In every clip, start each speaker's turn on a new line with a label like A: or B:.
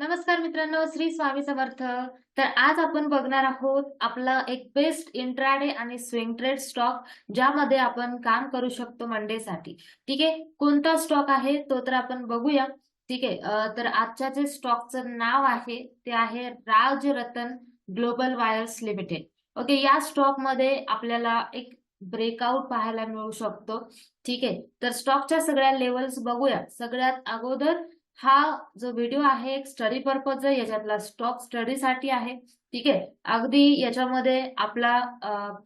A: नमस्कार मित्रांनो श्री स्वामी समर्थ. तर आज आपण बघणार आहोत आपला एक बेस्ट इंट्राडे आणि स्विंग ट्रेड स्टॉक ज्यामध्ये आपण काम करू शकतो मंडे साठी. ठीक आहे? कोणता स्टॉक आहे तो तर आपण बघूया. ठीक आहे? तर आजच्या जे स्टॉकचं नाव आहे ते आहे Rajratan global wires limited. Okay या स्टॉकमध्ये आपल्याला एक ब्रेकआउट पाहायला मिळू शकतो. ठीक आहे? तर स्टॉकच्या सगळ्या लेवल्स बघूया. सगळ्यात अगोदर हा जो व्हिडिओ आहे एक स्टडी पर्पज आहे याच्यातला स्टॉक स्टडीसाठी आहे. ठीक आहे? अगदी याच्यामध्ये आपला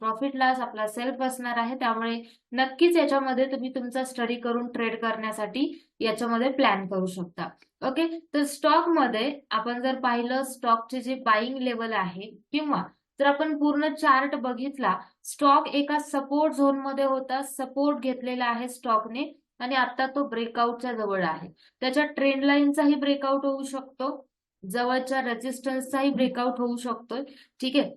A: प्रॉफिट लॉस आपला सेल्फ असणार आहे. त्यामुळे नक्कीच याच्यामध्ये तुम्ही तुमचा स्टडी करून ट्रेड करण्यासाठी याच्यामध्ये प्लॅन करू शकता. ओके तर स्टॉकमध्ये आपण जर पाहिलं स्टॉकचे जे बाईंग लेवल आहे किंवा जर आपण पूर्ण चार्ट बघितला स्टॉक एका सपोर्ट झोनमध्ये होता. सपोर्ट घेतलेला आहे स्टॉकने आणि आता तो ब्रेकआउटच्या जवळ आहे. त्याच्या ट्रेंड लाईनचाही ब्रेकआउट होऊ शकतो. जवळच्या रेजिस्टन्सचाही ब्रेकआउट होऊ शकतोय. ठीक आहे?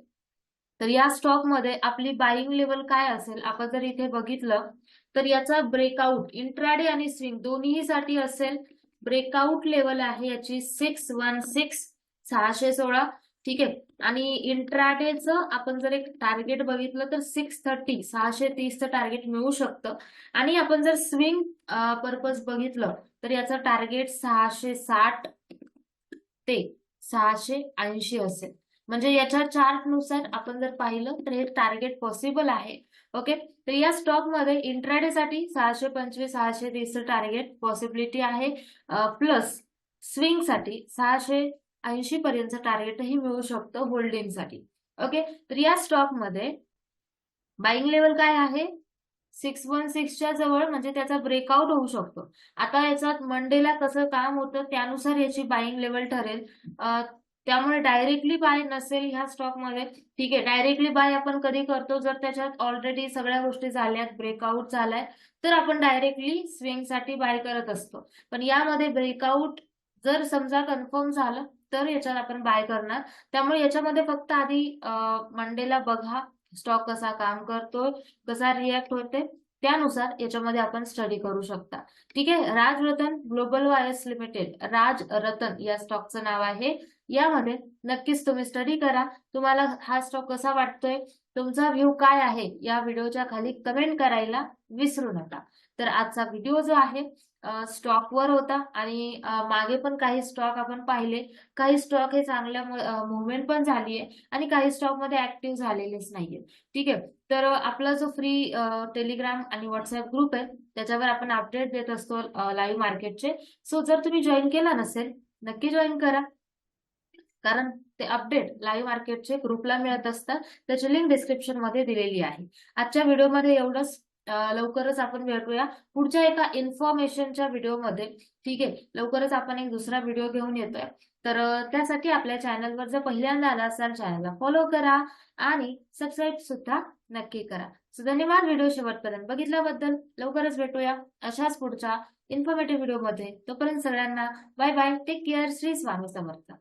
A: तर या स्टॉकमध्ये आपली बाईंग लेवल काय असेल? आपण जर इथे बघितलं तर याचा ब्रेकआउट इंट्राडे आणि स्विंग दोन्ही साठी असेल. ब्रेकआउट लेवल आहे याची सिक्स वन सिक्स सहाशे सोळा. ठीक आहे? आणि इंट्राडेचं आपण जर एक टार्गेट बघितलं तर सिक्स थर्टी सहाशे तीसचं टार्गेट मिळू शकतं. आणि आपण जर स्विंग पर्पज बघितलं तर याचं टार्गेट सहाशे साठ ते सहाशे ऐंशी असेल. म्हणजे याच्या चार्टनुसार आपण जर पाहिलं तर हे टार्गेट पॉसिबल आहे. ओके तर या स्टॉकमध्ये इंट्राडे साठी सहाशे पंचवीस सहाशे तीसचं टार्गेट पॉसिबिलिटी आहे. प्लस स्विंगसाठी सहाशे ऐंशी पर्यंत टार्गेटही मिळू शकतो होल्डिंगसाठी ओके तर या स्टॉकमध्ये बाईंग लेवल काय आहे? सिक्स वन सिक्सच्या जवळ म्हणजे त्याचा ब्रेकआउट होऊ शकतो. आता याच्यात मंडेला कसं काम होतं त्यानुसार याची बाईंग लेवल ठरेल. त्यामुळे डायरेक्टली बाय नसेल ह्या स्टॉकमध्ये ठीक आहे. डायरेक्टली बाय आपण कधी करतो? जर त्याच्यात ऑलरेडी सगळ्या गोष्टी झाल्यात ब्रेकआउट झालाय तर आपण डायरेक्टली स्विंगसाठी बाय करत असतो. पण यामध्ये ब्रेकआउट जर समजा कन्फर्म झालं तर याच्यात आपण बाय करणार. त्यामुळे याच्यामध्ये फक्त आधी मंडेला बघा स्टॉक कसा काम करतोय कसा रिॲक्ट होते त्यानुसार याच्यामध्ये आपण स्टडी करू शकता. ठीक आहे? Raj Ratan global wires limited Raj Ratan या स्टॉकचं नाव आहे. यामध्ये नक्कीच तुम्ही स्टडी करा. तुम्हाला हा स्टॉक कसा वाटतोय? तुमचा व्ह्यू काय आहे? या व्हिडिओच्या खाली कमेंट करायला विसरू नका. तर आजचा व्हिडिओ जो आहे स्टॉकवर होता आणि मागे पण काही स्टॉक आपण पाहिले. काही स्टॉक हे चांगल्या मुवमेंट पण झाली आहे आणि काही स्टॉकमध्ये ऍक्टिव्ह झालेलेच नाहीये ठीक आहे? तर आपला जो फ्री टेलिग्राम आणि व्हॉट्सअप ग्रुप आहे त्याच्यावर आपण अपडेट देत असतो लाईव्ह मार्केटचे सो जर तुम्ही जॉईन केला नसेल नक्की जॉईन करा. कारण ते अपडेट लाईव्ह मार्केटचे ग्रुपला मिळत असतात. त्याची लिंक डिस्क्रिप्शनमध्ये दिलेली आहे. आजच्या व्हिडिओमध्ये एवढंच लवकरच आपण भेटूया. पुढच्या एका इन्फॉर्मेशनच्या व्हिडिओमध्ये ठीक आहे लवकरच आपण एक दुसरा व्हिडिओ घेऊन येतोय. तर त्यासाठी आपल्या चॅनलवर जर पहिल्यांदा आला असाल चॅनलला फॉलो करा आणि सबस्क्राईब सुद्धा नक्की करा. सो धन्यवाद व्हिडिओ शेवटपर्यंत बघितल्याबद्दल. लवकरच भेटूया अशाच पुढच्या इन्फॉर्मेटिव्ह व्हिडिओमध्ये तोपर्यंत सगळ्यांना bye bye take care Shri Swami Samarth.